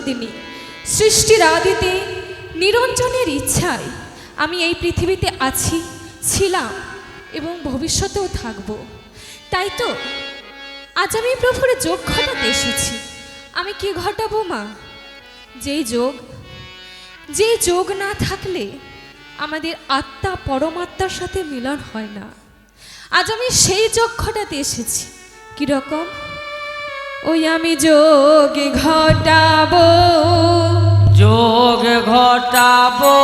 মর্দিনী সৃষ্টির আদিতে নিরঞ্জনের ইচ্ছায় আমি এই পৃথিবীতে আছি, ছিলাম এবং ভবিষ্যতেও থাকব। তাই তো, আজ আমি প্রভুর যোগ ঘটাতে এসেছি। আমি কি ঘটাবো, মা? যেই যোগ যে যোগ না থাকলে আমাদের আত্মা পরমাত্মার সাথে মিলন হয় না। আজ আমি সেই যোগ ঘটাতে এসেছি। কীরকম? ওই আমি যোগ ঘটাবো। যোগ ঘটাবো।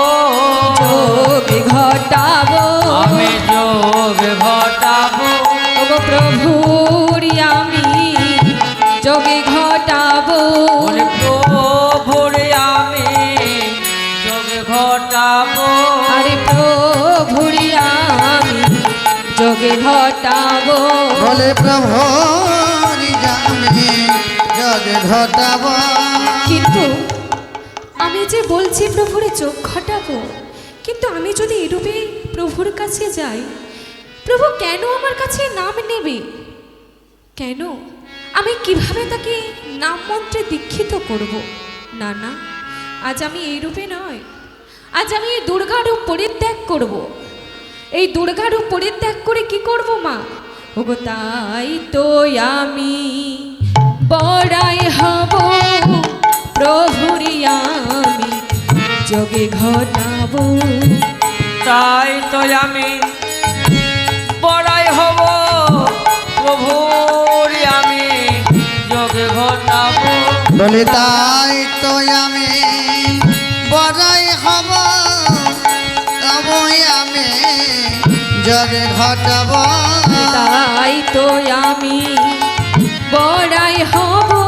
যোগ ঘটাবো। আমি যোগ ঘটাবো। ওগো প্রভুরি আমি যোগে ঘটাবো। বলে প্রভুরে আমি যোগ ঘটাবো। আরে প্রভুরি আমি যোগে ঘটাবো। বলে প্রভু ঘটাব? কিন্তু আমি যে বলছি প্রভুরে চোখ ঘটাবো, কিন্তু আমি যদি এরূপে প্রভুর কাছে যাই, প্রভু কেন আমার কাছে নাম নেবে? কেন? আমি কীভাবে তাকে নাম মন্ত্রে দীক্ষিত করব? না না, আজ আমি এই রূপে নয়। আজ আমি এই দুর্গা রূপ পরিত্যাগ করব। এই দুর্গা রূপ পরিত্যাগ করে কি করব, মা? ওগো তাই তো আমি বড়াই হব। প্রভুরি আমি যোগে ঘটাবো। তাই তো আমি বড়াই হব। প্রভুর আমি যোগ ঘটাবো। বলে তাই তো আমি বড়াই হব। তবই আমি জগ ঘটাব। তাই তো আমি বড়াই হব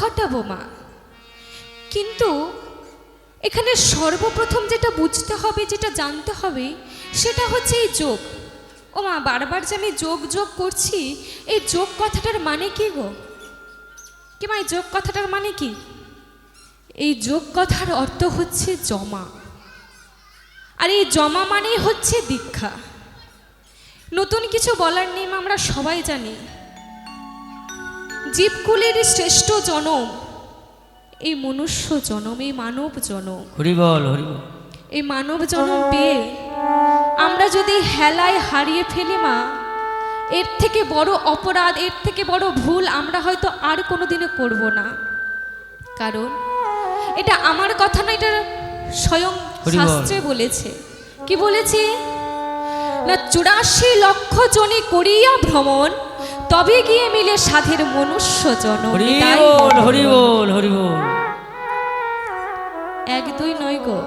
ঘটাবো মা কিন্তু এখানে সর্বপ্রথম যেটা বুঝতে হবে, যেটা জানতে হবে, সেটা হচ্ছে এই যোগ। ও মা, বারবার যে আমি যোগ যোগ করছি, এই যোগ কথাটার মানে কি গো? কি মা, এই যোগ কথাটার মানে কি? এই যোগ কথার অর্থ হচ্ছে জমা। আর এই জমা মানেই হচ্ছে দীক্ষা। নতুন কিছু বলার নেই আমরা সবাই জানি। জীবকুলের শ্রেষ্ঠ জনম। এই মনুষ্য জনম এই মানব জনম। হরি বল হরি বল। এই মানব জনম পেয়ে আমরা যদি হেলায় হারিয়ে ফেলি মা এর থেকে বড় অপরাধ এর থেকে বড় ভুল আমরা হয়তো আর কোনোদিনও করব না। কারণ এটা আমার কথা না এটা স্বয়ং শাস্ত্রে বলেছে। কি বলেছে? না চুরাশি লক্ষ জনে করিয়া ভ্রমণ তবে গিয়ে মিলে সাধের মনুষ্য জন হরি বল। হরি বল হরি বল। এক দুই নয় গো।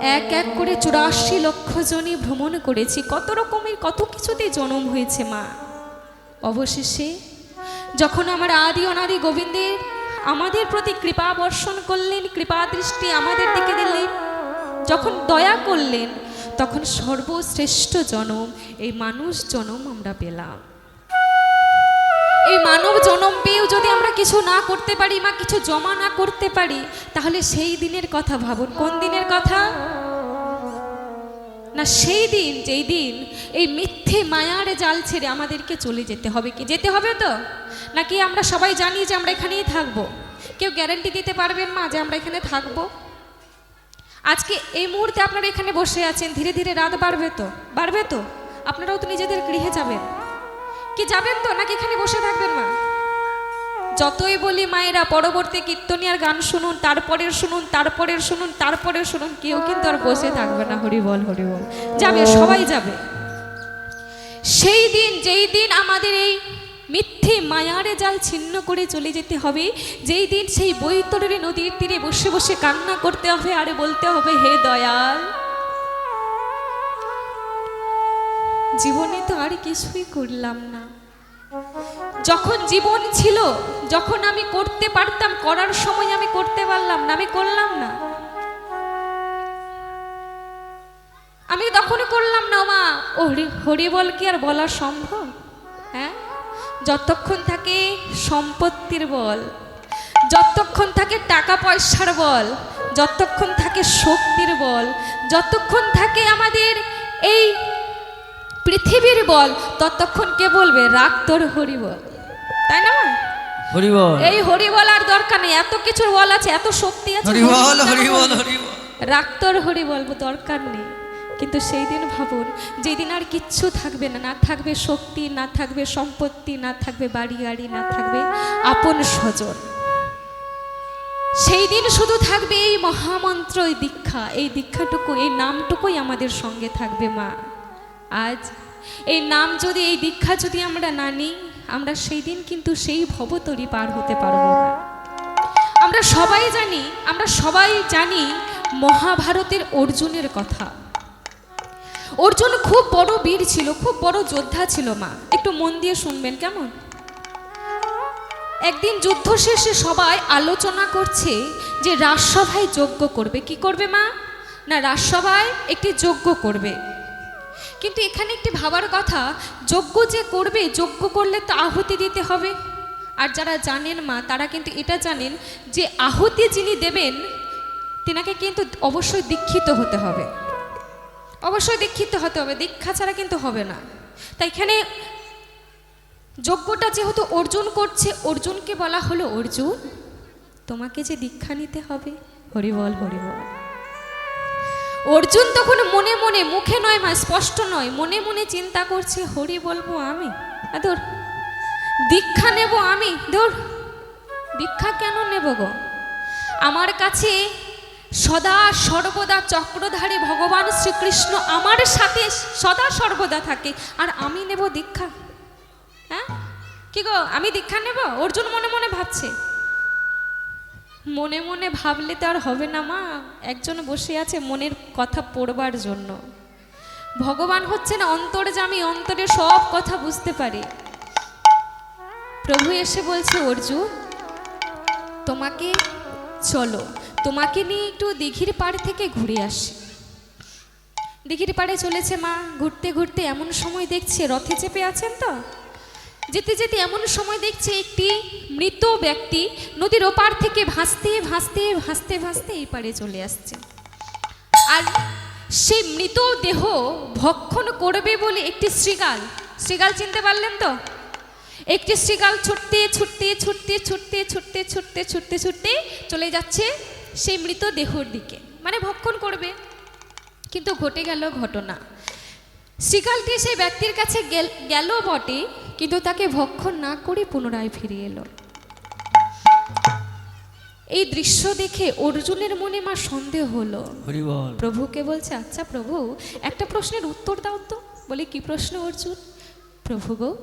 এক এক করে চুরাশি লক্ষ জনই ভ্রমণ করেছি। কত রকমের কত কিছুতে জনম হয়েছে মা। অবশেষে যখন আমার আদি অনাদি গোবিন্দের আমাদের প্রতি কৃপা বর্ষণ করলেন কৃপা দৃষ্টি আমাদের দিকে দিলেন যখন দয়া করলেন তখন সর্বশ্রেষ্ঠ জনম এই মানুষ জনম আমরা পেলাম। এই মানব জনম পেয়েও যদি আমরা কিছু না করতে পারি বা কিছু জমা না করতে পারি, তাহলে সেই দিনের কথা ভাবুন। কোন দিনের কথা? না, সেই দিন, যেই দিন এই মিথ্যে মায়ার জাল ছেড়ে আমাদেরকে চলে যেতে হবে কি? যেতে হবে তো? নাকি আমরা সবাই জানি যে আমরা এখানেই থাকব? কেউ গ্যারান্টি দিতে পারবেন মা যে আমরা এখানে থাকব? আজকে এই মুহূর্তে আপনারা এখানে বসে আছেন, ধীরে ধীরে রাত বাড়বে তো? বাড়বে তো? আপনারাও তো নিজেদের গৃহে যাবেন। কি যাবেন তো? নাকি এখানে বসে থাকবেন মা? যতই বলি মায়েরা, পরবর্তী কীর্তনিয়ার গান শুনুন, তারপরের শুনুন তারপরের শুনুন তারপরের শুনুন, কেউ কিন্তু আর বসে থাকবে না। হরি বল হরি বল। যাবে, সবাই যাবে। সেই দিন, যেই দিন আমাদের এই মিথ্যে মায়ারে জাল ছিন্ন করে চলে যেতে হবে, যেই দিন সেই বৈতরণী নদীর তীরে বসে বসে কান্না করতে হবে, আরে বলতে হবে, হে দয়াল জীবনে তো আর কিছুই করলাম না। যখন জীবন ছিল, যখন আমি করতে পারতাম, করার সময় আমি করতে পারলাম না, আমি করলাম না। আমি তখনই করলাম না মা ও হরি- হরি বল কি আর বলা সম্ভব? হ্যাঁ? যতক্ষণ থাকে সম্পত্তির বল, যতক্ষণ থাকে টাকা পয়সার বল, যতক্ষণ থাকে শক্তির বল, যতক্ষণ থাকে আমাদের এই পৃথিবীর বল ততক্ষণ কে বলবে? রাগ তোর হরি বল তাই না মা? হরিবল। এই হরি বল আর দরকার নেই। এত কিছুর বল আছে এত শক্তি আছে হরি বল হরি বল হরি বল রাক্তর হরি বলব দরকার নেই। কিন্তু সেই দিন ভাবুন যেদিন আর কিচ্ছু থাকবে না না থাকবে শক্তি না থাকবে সম্পত্তি না থাকবে বাড়ি গাড়ি না থাকবে আপন স্বজন। সেই দিন শুধু থাকবে এই মহামন্ত্র এই দীক্ষা। এই দীক্ষাটুকু এই নামটুকুই আমাদের সঙ্গে থাকবে মা। আজ এই নাম যদি, এই দীক্ষা যদি আমরা না নিই, আমরা সেই দিন কিন্তু সেই ভবতরি পার হতে পারব না। আমরা সবাই জানি, আমরা সবাই জানি মহাভারতের অর্জুনের কথা। অর্জুন খুব বড় বীর ছিল, খুব বড় যোদ্ধা ছিল মা। একটু মন দিয়ে শুনবেন কেমন? একদিন যুদ্ধ শেষে সবাই আলোচনা করছে যে রাজসভায় যজ্ঞ করবে। কি করবে মা? না, রাজসভায় একটি যজ্ঞ করবে। কিন্তু এখানে একটি ভাবার কথা, যজ্ঞ যে করবে, যজ্ঞ করলে তো আহুতি দিতে হবে। আর যারা জানেন মা, তারা কিন্তু এটা জানেন যে আহুতি যিনি দেবেন, তিনাকে কিন্তু অবশ্যই দীক্ষিত হতে হবে। অবশ্যই দীক্ষিত হতে হবে, দীক্ষা ছাড়া কিন্তু হবে না। তাই এখানে যজ্ঞটা যেহেতু অর্জুন করছে, অর্জুনকে বলা হলো, অর্জুন, তোমাকে যে দীক্ষা নিতে হবে, হরিবল হরিবল। অর্জুন তখন মনে মনে, মুখে নয় মা, স্পষ্ট নয়, মনে মনে চিন্তা করছে, হরি বলব আমি? আদর দীক্ষা নেব আমি? দূর দীক্ষা কেন নেব গো? আমার কাছে সদা সর্বদা চক্রধারী ভগবান শ্রীকৃষ্ণ আমার সাথে সদা সর্বদা থাকে, আর আমি নেব দীক্ষা? হ্যাঁ? কি গো, আমি দীক্ষা নেব? অর্জুন মনে মনে ভাবছে। মনে মনে ভাবলে তো আর হবে না মা। একজন বসে আছে মনের কথা পড়বার জন্য। ভগবান হচ্ছে না অন্তর্জামী অন্তরে সব কথা বুঝতে পারে। প্রভু এসে বলছে, অর্জুন, তোমাকে চলো, তোমাকে নিয়ে একটু দিঘির পাড় থেকে ঘুরে আসি। দিঘির পাড়ে চলেছে মা, ঘুরতে ঘুরতে এমন সময় দেখছে, রথে চেপে আছেন তো? যেতে যেতে এমন সময় দেখছে একটি মৃত ব্যক্তি নদীর ওপার থেকে ভাসতে ভাসতে ভাসতে ভাসতে এই পাড়ে চলে আসছে। আর সেই মৃত দেহ ভক্ষণ করবে বলে একটি শ্রীগাল। শ্রীগাল চিনতে পারলেন তো? একটি শ্রীগাল ছুটতে ছুটতে ছুটতে ছুটতে ছুটতে ছুটতে ছুটতে ছুটতে চলে যাচ্ছে সেই মৃত দেহর দিকে। মানে ভক্ষণ করবে। কিন্তু ঘটে গেল ঘটনা। শ্রীকালটি সেই ব্যক্তির কাছে গেল- বটে কিন্তু তাকে ভক্ষণ না করে পুনরায় ফিরে এলো। এই দৃশ্য দেখে অর্জুনের মনে মা সন্দেহ হলো। প্রভুকে বলছে আচ্ছা প্রভু একটা প্রশ্নের উত্তর দাও তো। বলে কি প্রশ্ন অর্জুন? প্রভু গো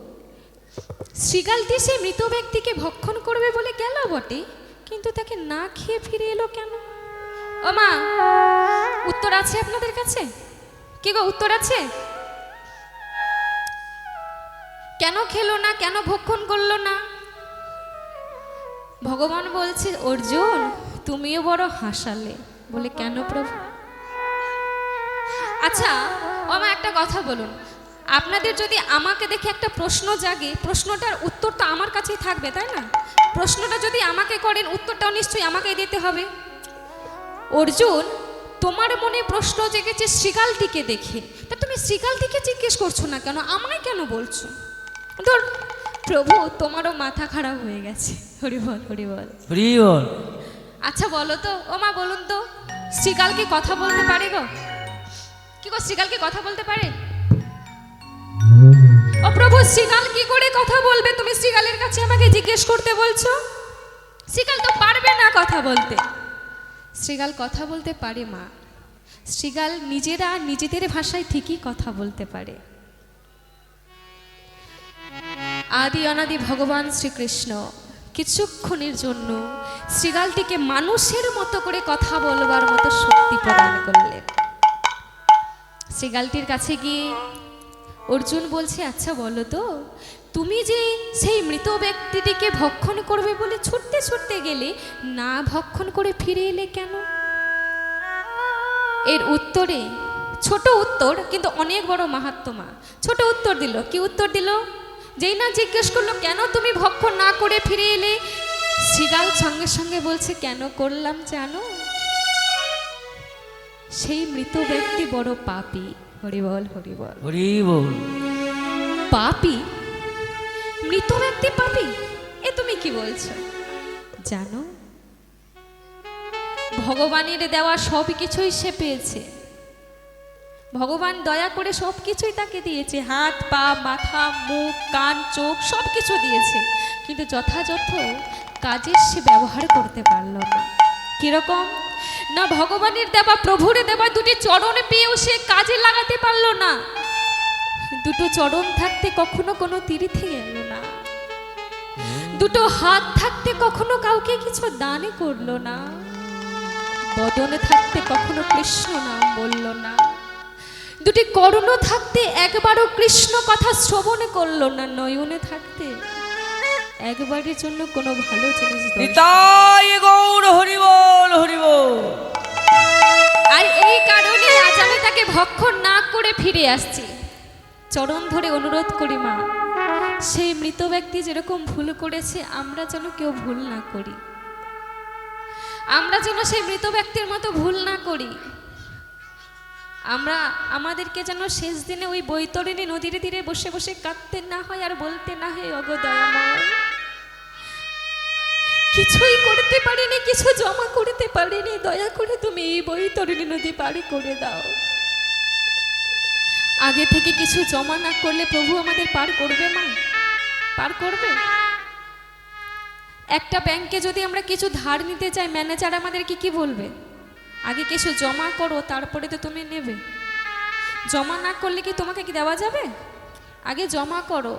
শ্রীগালটি সেই মৃত ব্যক্তিকে ভক্ষণ করবে বলে গেল বটে কিন্তু তাকে না খেয়ে ফিরে এলো কেন? ও মা উত্তর আছে আপনাদের কাছে? কি গো উত্তর আছে? কেন খেলো না, কেন ভক্ষণ করল না? ভগবান বলছে, অর্জুন, তুমিও বড় হাসালে। বলে, কেন প্রভু? আচ্ছা আমার একটা কথা বলুন। আপনাদের যদি আমাকে দেখে একটা প্রশ্ন জাগে, প্রশ্নটার উত্তর তো আমার কাছেই থাকবে, তাই না? প্রশ্নটা যদি আমাকে করেন, উত্তরটাও নিশ্চয়ই আমাকেই দিতে হবে। অর্জুন, তোমার মনে প্রশ্ন জেগেছে শ্রীকালটিকে দেখে। তা তুমি শ্রীকালটিকে জিজ্ঞেস করছ না কেন? আমায় কেন বলছো? ধর প্রভু তোমারও মাথা খারাপ হয়ে গেছে। হরিবল হরিবল হরিবল আচ্ছা বলো তো ও মা বলুন তো শ্রীকাল কি কথা বলতে পারে গো? কি গো শ্রীকাল কি কথা বলতে পারে? ও প্রভু শ্রীকাল কি করে কথা বলবে? তুমি শ্রীকালের কাছে আমাকে জিজ্ঞেস করতে বলছো? শ্রীকাল তো পারবে না কথা বলতে। শ্রীকাল কথা বলতে পারে মা। শ্রীকাল নিজেরা নিজেদের ভাষায় ঠিকই কথা বলতে পারে। আদি অনাদি ভগবান শ্রীকৃষ্ণ, কিছুক্ষণের জন্য শ্রীগালটিকে মানুষের মতো করে কথা বলবার মতো শক্তি প্রদান করলেন। শ্রীগালটির কাছে গিয়ে অর্জুন বলছে আচ্ছা বলো তো, তুমি যে সেই মৃত ব্যক্তিটিকে ভক্ষণ করবে বলে ছুটতে ছুটতে গেলে না ভক্ষণ করে ফিরে এলে কেন? এর উত্তরে, ছোট উত্তর, কিন্তু অনেক বড় মাহাত্মা ছোট উত্তর দিল। কি উত্তর দিল? যেই না জিজ্ঞেস করল কেন তুমি ভক্ষণ না করে ফিরে এলে? শ্রীগাল সঙ্গে সঙ্গে বলছে কেন করলাম জানো? সেই মৃত ব্যক্তি বড় পাপী। হরিবল হরিবল হরি বল। পাপী? মৃত ব্যক্তি পাপী? এ তুমি কি বলছো? জানো ভগবানের দেওয়া সব কিছুই সে পেয়েছে। ভগবান দয়া করে সব কিছুই তাকে দিয়েছে। হাত, পা, মাথা, মুখ, কান, চোখ সব কিছু দিয়েছে। কিন্তু যথাযথ কাজের সে ব্যবহার করতে পারল না। কীরকম? না ভগবানের দেওয়া প্রভুরে দেওয়া দুটি চরণ পেয়েও সে কাজে লাগাতে পারল না। দুটো চরণ থাকতে কখনো কোনো তীর্থে গেল না। দুটো হাত থাকতে কখনো কাউকে কিছু দানে করল না। বদনে থাকতে কখনো কৃষ্ণ নাম বলল না। দুটি করণ থাকতে একবারও কৃষ্ণ কথা শ্রবণ করল না নয়নে থাকতে। একবারের জন্য কোনো ভালো জিনিস নিতাই গৌর হরি বল আর এই কারণে আজ আমি তাকে ভক্ষণ না করে ফিরে আসছি। চরণ ধরে অনুরোধ করি মা সেই মৃত ব্যক্তি যেরকম ভুল করেছে আমরা যেন কেউ ভুল না করি। আমরা যেন সেই মৃত ব্যক্তির মতো ভুল না করি। আমরা আমাদেরকে যেন শেষ দিনে ওই বৈতরণী নদীর তীরে বসে বসে কাঁদতে না হয় আর বলতে না হয় অগদয়াময় কিছুই করতে পারিনি, কিছু জমা করতে পারিনি, দয়া করে তুমি এই বৈতরণী নদী পাড়ি করে দাও। আগে থেকে কিছু জমা না করলে প্রভু আমাদের পার করবে মা, পার করবে। একটা ব্যাংকে যদি আমরা কিছু ধার নিতে চাই, ম্যানেজার আমাদের আমাদেরকে কি বলবে? আগে কিছু জমা করো, তারপরে তো তুমি নেবে। জমা না করলে কি তোমাকে কি দেওয়া যাবে? আগে জমা করো।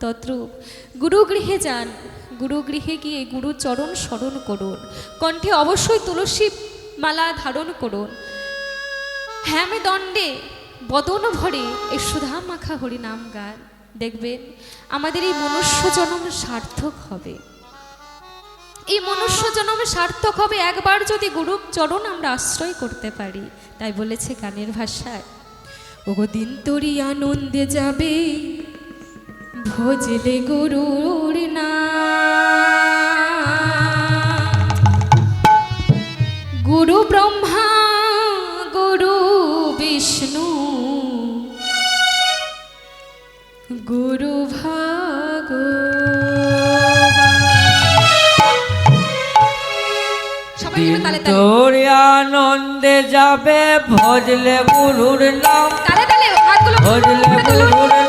তদ্রূপ গুরুগৃহে যান। গুরুগৃহে গিয়ে গুরু চরণ স্মরণ করুন। কণ্ঠে অবশ্যই তুলসী মালা ধারণ করুন। হ্যামে দণ্ডে বদন ভরে এই সুধা মাখা হরি নাম গান। দেখবেন, আমাদের এই মনুষ্য জন্ম সার্থক হবে। এই মনুষ্য জন্ম সার্থক হবে, একবার যদি গুরু চরণ আমরা আশ্রয় করতে পারি। তাই বলেছে গানের ভাষায়, ওগো দিন তরি আনন্দে যাবে, ভজলে গুরুর না গুরু ব্রহ্মা তোর আনন্দে যাবে ভজলে গুরুর নাম ভজলে। গুরুর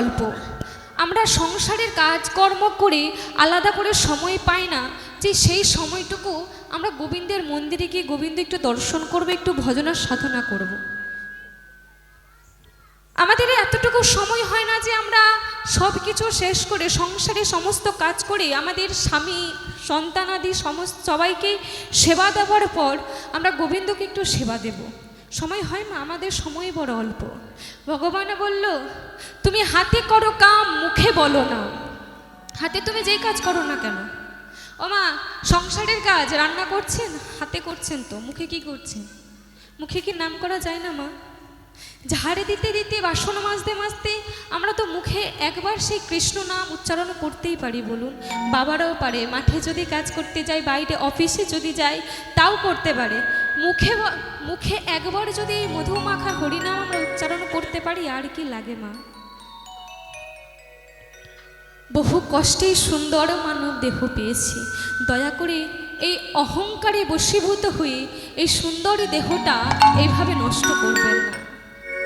অল্প আমরা সংসারের কাজকর্ম করে আলাদা করে সময় পাই না যে সেই সময়টুকু আমরা গোবিন্দের মন্দিরে গিয়ে গোবিন্দ একটু দর্শন করব, একটু ভজনার সাধনা করব। আমাদের এতটুকু সময় হয় না যে আমরা সব কিছু শেষ করে সংসারে সমস্ত কাজ করে আমাদের স্বামী সন্তানাদি সমস্ত সবাইকে সেবা দেওয়ার পর আমরা গোবিন্দকে একটু সেবা দেব সময় হয় মা, আমাদের সময় বড় অল্প। ভগবান বলল, তুমি হাতে করো কাম, মুখে বলো না। হাতে তুমি যেই কাজ করো না কেন? ও মা, সংসারের কাজ, রান্না করছেন? হাতে করছেন তো, মুখে কি করছেন? মুখে কি নাম করা যায় না মা? ঝাড়ে দিতে দিতে, বাসন মাজতে মাজতে, আমরা তো মুখে একবার সেই কৃষ্ণ নাম উচ্চারণ করতেই পারি বলুন। বাবারাও পারে, মাঠে যদি কাজ করতে যায়, বাইরে অফিসে যদি যায়, তাও করতে পারে। মুখে মুখে একবার যদি এই মধু মাখা হরিনাম আমরা উচ্চারণ করতে পারি, আর কি লাগে মা? বহু কষ্টেই সুন্দর মানব দেহ পেয়েছি। দয়া করে এই অহংকারে বশীভূত হয়ে এই সুন্দর দেহটা এইভাবে নষ্ট করবেন না।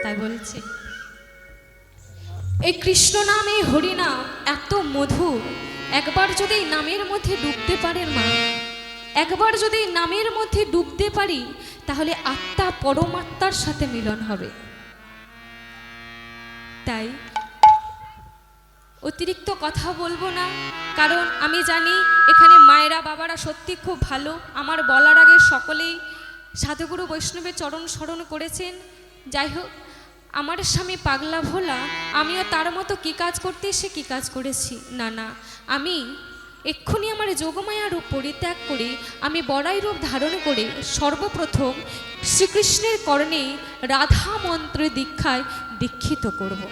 তাই বলছে। এই কৃষ্ণ নাম এই হরিনাম এত মধুর একবার যদি নামের মধ্যে ডুবতে পারেন মা, একবার যদি নামের মধ্যে ডুবতে পারি, তাহলে আত্মা পরমাত্মার সাথে মিলন হবে। তাই অতিরিক্ত কথা বলব না, কারণ আমি জানি এখানে মায়েরা বাবারা সত্যি খুব ভালো। আমার বলার আগে সকলেই সাধুগুরু বৈষ্ণবের চরণ স্মরণ করেছেন। যাই হোক আমার স্বামী পাগলা ভোলা, আমিও তার মতো কী কাজ করতে এসে কী কাজ করেছি? না না, আমি এক্ষুনি আমার যোগমায়া রূপ পরিত্যাগ করে, আমি বড়াই রূপ ধারণ করে সর্বপ্রথম শ্রীকৃষ্ণের কর্ণে রাধা মন্ত্র দীক্ষায় দীক্ষিত করব।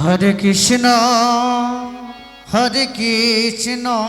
হরে কৃষ্ণ হরে কৃষ্ণ।